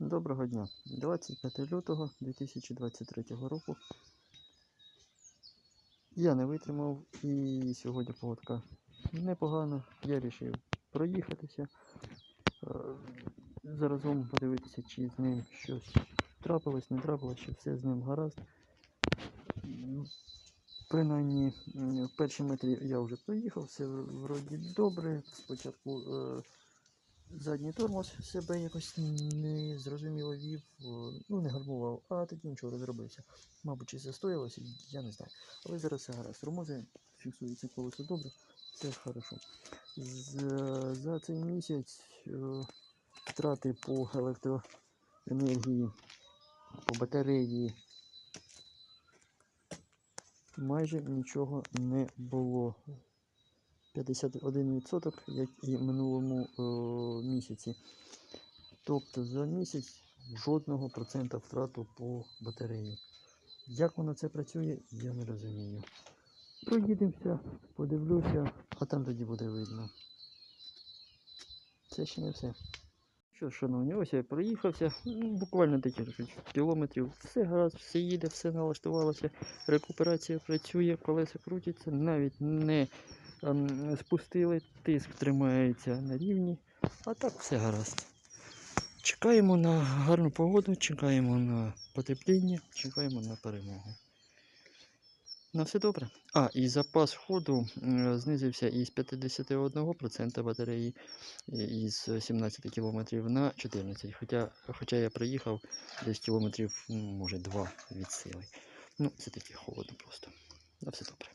Доброго дня. 25 лютого 2023 року. Я не витримав і сьогодні погодка непогана. Я вирішив проїхатися. е, Заразом подивитися, чи з ним щось трапилось, не трапилось, чи все з ним гаразд. Принаймні, в перші метрі я вже проїхав, все вроді добре. Спочатку е, задній тормоз себе якось не зрозуміло вів, ну не гармував, а тоді нічого розробився. Мабуть, чи застоялося, я не знаю. Але зараз все гаразд. Тормози фіксується колесо добре, все хорошо. З- за цей місяць е, втрати по електроенергії, по батареї майже нічого не було. 51%, як і минулому е, місяці. Тобто за місяць жодного процента втрату по батареї. Як воно це працює, я не розумію. Проїдемося, подивлюся, а там тоді буде видно. Це ще не все. Що, шановні, ось я проїхався, буквально декілька кілометрів. Все гаразд, все їде, все налаштувалося. Рекуперація працює, колеса крутяться, навіть не ем, спустили, тиск тримається на рівні, а так все гаразд. Чекаємо на гарну погоду, чекаємо на потепління, чекаємо на перемогу. На все добре. А, і запас ходу знизився із 51% батареї із 17 км на 14 Хоча, хоча я проїхав десь кілометрів, може, 2 від сили. Ну, це таке холодно просто. На все добре.